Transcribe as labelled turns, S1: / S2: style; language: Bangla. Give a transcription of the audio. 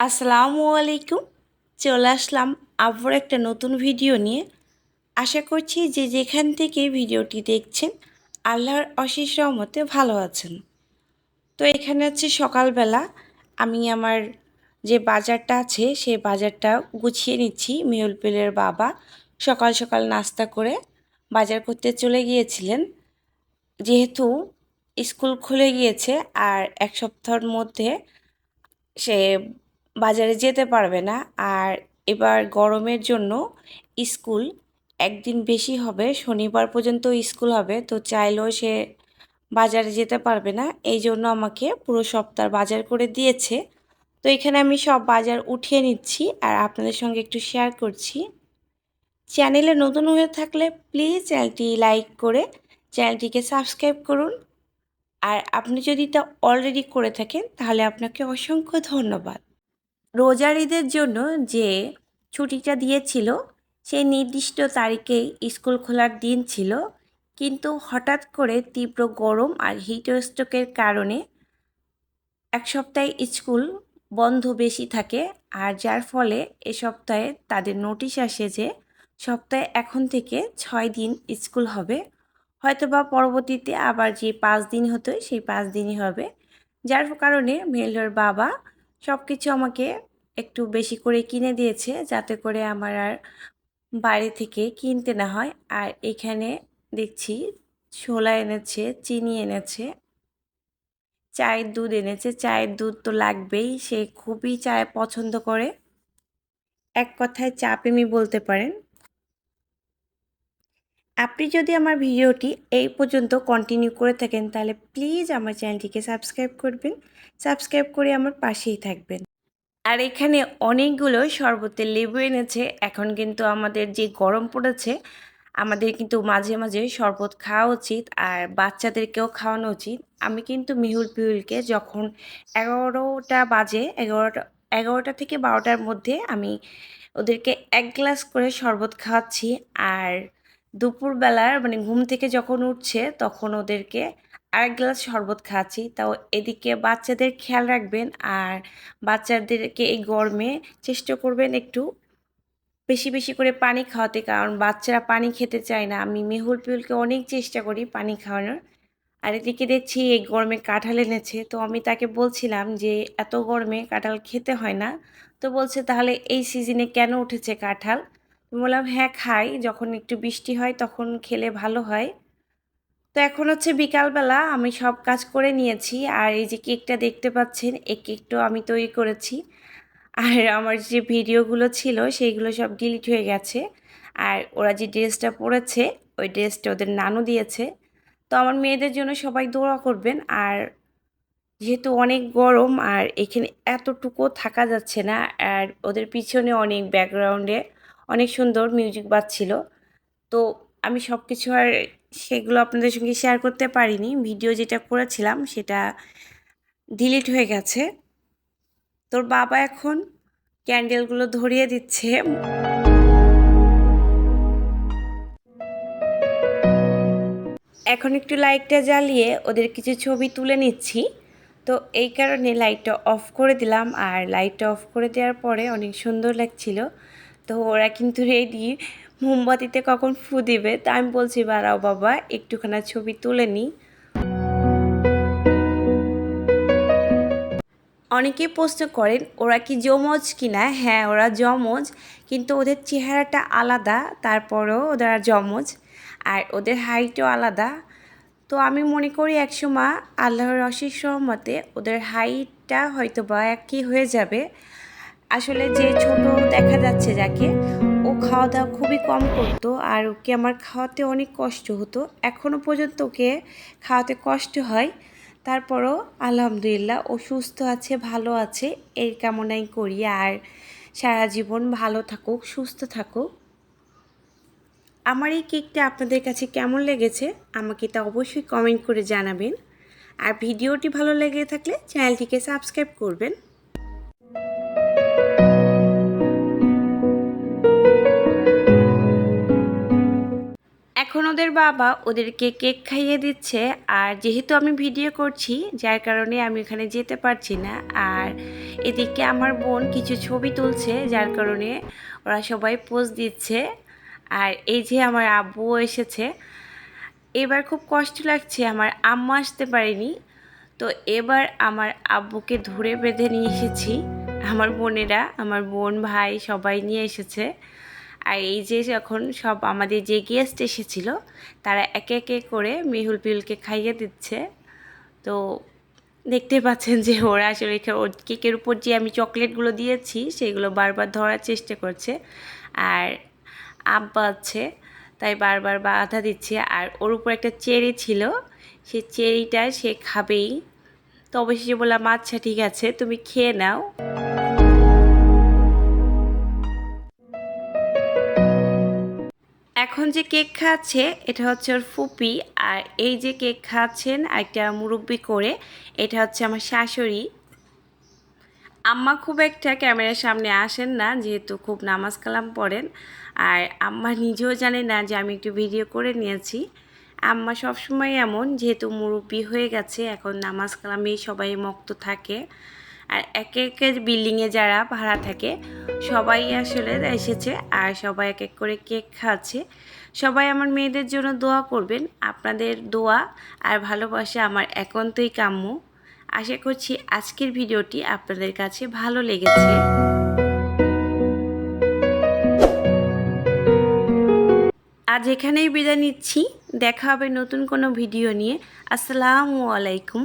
S1: আসসালামু আলাইকুম চলে আসলাম আবার একটা নতুন ভিডিও নিয়ে। আশা করছি যে যেখান থেকে ভিডিওটি দেখছেন, আল্লাহর অশেষ রহমতে ভালো আছেন। তো এখানে হচ্ছে সকালবেলা আমি আমার যে বাজারটা আছে, সেই বাজারটা গুছিয়ে নিচ্ছি। মেহুল পেলের বাবা সকাল সকাল নাস্তা করে বাজার করতে চলে গিয়েছিলেন। যেহেতু স্কুল খুলে গিয়েছে আর এক সপ্তাহের মধ্যে সে বাজারে যেতে পারবে না। আর এবার গরমের জন্য স্কুল একদিন বেশি হবে, শনিবার পর্যন্ত স্কুল হবে, তো চাইলেও সে বাজারে যেতে পারবে না। এই জন্য আমাকে পুরো সপ্তাহ বাজার করে দিয়েছে। তো এখানে আমি সব বাজার উঠিয়ে নিচ্ছি আর আপনাদের সঙ্গে একটু শেয়ার করছি। চ্যানেলে নতুন হয়ে থাকলে প্লিজ চ্যানেলটি লাইক করে চ্যানেলটিকে সাবস্ক্রাইব করুন। আর আপনি যদি তা অলরেডি করে থাকেন, তাহলে আপনাকে অসংখ্য ধন্যবাদ। রোজার ঈদের জন্য যে ছুটিটা দিয়েছিল, সেই নির্দিষ্ট তারিখেই স্কুল খোলার দিন ছিল। কিন্তু হঠাৎ করে তীব্র গরম আর হিট স্ট্রোকের কারণে এক সপ্তাহে স্কুল বন্ধ বেশি থাকে আর যার ফলে এ সপ্তাহে তাদের নোটিশ আসে যে সপ্তাহে এখন থেকে ছয় দিন স্কুল হবে। হয়তো বা পরবর্তীতে আবার যে পাঁচ দিন হতো, সেই পাঁচ দিনই হবে। যার কারণে মেয়েটার বাবা সব কিছু আমাকে একটু বেশি করে কিনে দিয়েছে যাতে করে আমার আর বাইরে থেকে কিনতে না হয়। আর এখানে দেখছি ছোলা এনেছে, চিনি এনেছে, চায়ের দুধ এনেছে। চায়ের দুধ তো লাগবেই, সে খুবই চায় পছন্দ করে। এক কথায় চা প্রেমী বলতে পারেন। আপনি যদি আমার ভিডিওটি এই পর্যন্ত কন্টিনিউ করে থাকেন, তাহলে প্লিজ আমার চ্যানেলটিকে সাবস্ক্রাইব করবেন। সাবস্ক্রাইব করে আমার পাশেই থাকবেন। আর এখানে অনেকগুলো শরবতের লেবু এনেছে। এখন কিন্তু আমাদের যে গরম পড়েছে, আমাদের কিন্তু মাঝে মাঝে শরবত খাওয়া উচিত আর বাচ্চাদেরকেও খাওয়ানো উচিত। আমি কিন্তু মিহুল পিহুলকে যখন এগারোটা বাজে, এগারোটা এগারোটা থেকে বারোটার মধ্যে আমি ওদেরকে এক গ্লাস করে শরবত খাওয়াচ্ছি। আর দুপুরবেলার মানে ঘুম থেকে যখন উঠছে, তখন ওদেরকে আরেক গ্লাস শরবত খাচ্ছি। তাও এদিকে বাচ্চাদের খেয়াল রাখবেন আর বাচ্চাদেরকে এই গরমে চেষ্টা করবেন একটু বেশি বেশি করে পানি খাওয়াতে। কারণ বাচ্চারা পানি খেতে চায় না। আমি মেহুল পিহুলকে অনেক চেষ্টা করি পানি খাওয়ানোর। আর এদিকে দেখছি এই গরমে কাঁঠাল এনেছে। তো আমি তাকে বলছিলাম যে, এত গরমে কাঁঠাল খেতে হয় না। তো বলছে, তাহলে এই সিজনে কেন উঠেছে কাঁঠাল? বললাম হ্যাঁ খাই। যখন একটু বৃষ্টি হয়, তখন খেলে ভালো হয়। তো এখন হচ্ছে বিকালবেলা আমি সব কাজ করে নিয়েছি আর এই যে কেকটা দেখতে পাচ্ছেন, এই কেকটাও আমি তৈরি করেছি। আর আমার যে ভিডিওগুলো ছিল সেইগুলো সব ডিলিট হয়ে গেছে। আর ওরা যে ড্রেসটা পরেছে, ওই ড্রেসটা ওদের নানু দিয়েছে। তো আমার মেয়েদের জন্য সবাই দোয়া করবেন। আর যেহেতু অনেক গরম, আর এখানে এতটুকু থাকা যাচ্ছে না, আর ওদের পিছনে অনেক ব্যাকগ্রাউন্ডে অনেক সুন্দর মিউজিক বাজছিল। তো আমি সব কিছু আর সেগুলো আপনাদের সঙ্গে শেয়ার করতে পারিনি। ভিডিও যেটা করেছিলাম সেটা ডিলিট হয়ে গেছে। তোর বাবা এখন ক্যান্ডেলগুলো ধরিয়ে দিচ্ছে। এখন একটু লাইটটা জ্বালিয়ে ওদের কিছু ছবি তুলে নিচ্ছি। তো এই কারণে লাইটটা অফ করে দিলাম। আর লাইটটা অফ করে দেওয়ার পরে অনেক সুন্দর লাগছিল। তো ওরা কিন্তু রেডি মোমবাতিতে কখন ফু দিবে তা আমি বলছি, বাড়াও বাবা, একটুখানা ছবি তুলে নিই অনেকেই প্রশ্ন করেন, ওরা কি যমজ কিনা হ্যাঁ ওরা যমজ, কিন্তু ওদের চেহারাটা আলাদা, তারপরেও ওরা যমজ, আর ওদের হাইটও আলাদা। তো আমি মনে করি একসময় আল্লাহর অশেষ সহমতে ওদের হাইটটা হয়তো বা একই হয়ে যাবে। আসলে যে ছোট দেখা যাচ্ছে যাকে, ও খাওয়া দাওয়া খুবই কম করতো আর ওকে আমার খাওয়াতে অনেক কষ্ট হতো। এখনও পর্যন্ত ওকে খাওয়াতে কষ্ট হয়। তারপরও আলহামদুলিল্লাহ ও সুস্থ আছে, ভালো আছে, এর কামনাই করি আর সারা জীবন ভালো থাকুক, সুস্থ থাকুক। আমার এই কেকটা আপনাদের কাছে কেমন লেগেছে আমাকে তা অবশ্যই কমেন্ট করে জানাবেন। আর ভিডিওটি ভালো লেগে থাকলে চ্যানেলটিকে সাবস্ক্রাইব করবেন। এখন ওদের বাবা ওদেরকে কেক খাইয়ে দিচ্ছে, আর যেহেতু আমি ভিডিও করছি, যার কারণে আমি ওখানে যেতে পারছি না। আর এদিকে আমার বোন কিছু ছবি তুলছে, যার কারণে ওরা সবাই পোজ দিচ্ছে। আর এই যে আমার আব্বুও এসেছে। এবার খুব কষ্ট লাগছে, আমার আম্মা আসতে পারেনি। তো এবার আমার আব্বুকে ধরে বেঁধে নিয়ে এসেছি। আমার বোনেরা, আমার বোন, ভাই সবাই নিয়ে এসেছে। আর এই যে যখন সব আমাদের যে গেস্ট এসেছিল, তারা একে একে করে মেহুল পিহুলকে খাইয়ে দিচ্ছে। তো দেখতে পাচ্ছেন যে ওরা আসলে ওর কেকের উপর যে আমি চকলেটগুলো দিয়েছি, সেগুলো বারবার ধরার চেষ্টা করছে। আর আব্বা আছে, তাই বারবার বাধা দিচ্ছে। আর ওর উপর একটা চেরি ছিল সে চেরিটা সে খাবেই। তো অবশেষে বললাম আচ্ছা ঠিক আছে, তুমি খেয়ে নাও। এখন যে কেক খাচ্ছে, এটা হচ্ছে ওর ফুপি। আর এই যে কেক খাচ্ছেন একটা মুরব্বি করে, এটা হচ্ছে আমার শাশুড়ি। আম্মা খুব একটা ক্যামেরার সামনে আসেন না, যেহেতু খুব নামাজ কালাম পড়েন। আর আম্মা নিজেও জানে না যে আমি একটু ভিডিও করে নিয়েছি। আম্মা সবসময় এমন, যেহেতু মুরব্বী হয়ে গেছে, এখন নামাজ কালামেই সবাই মক্ত থাকে। আর এক একে বিল্ডিংয়ে যারা ভাড়া থাকে, সবাই আসলে এসেছে আর সবাই এক এক করে কেক খাচ্ছে। সবাই আমার মেয়েদের জন্য দোয়া করবেন, আপনাদের দোয়া আর ভালোবাসা আমার একান্তই কাম্য। আশা করছি আজকের ভিডিওটি আপনাদের কাছে ভালো লেগেছে। আজ এখানেই বিদায় নিচ্ছি, দেখা হবে নতুন কোনো ভিডিও নিয়ে। আসসালামু আলাইকুম।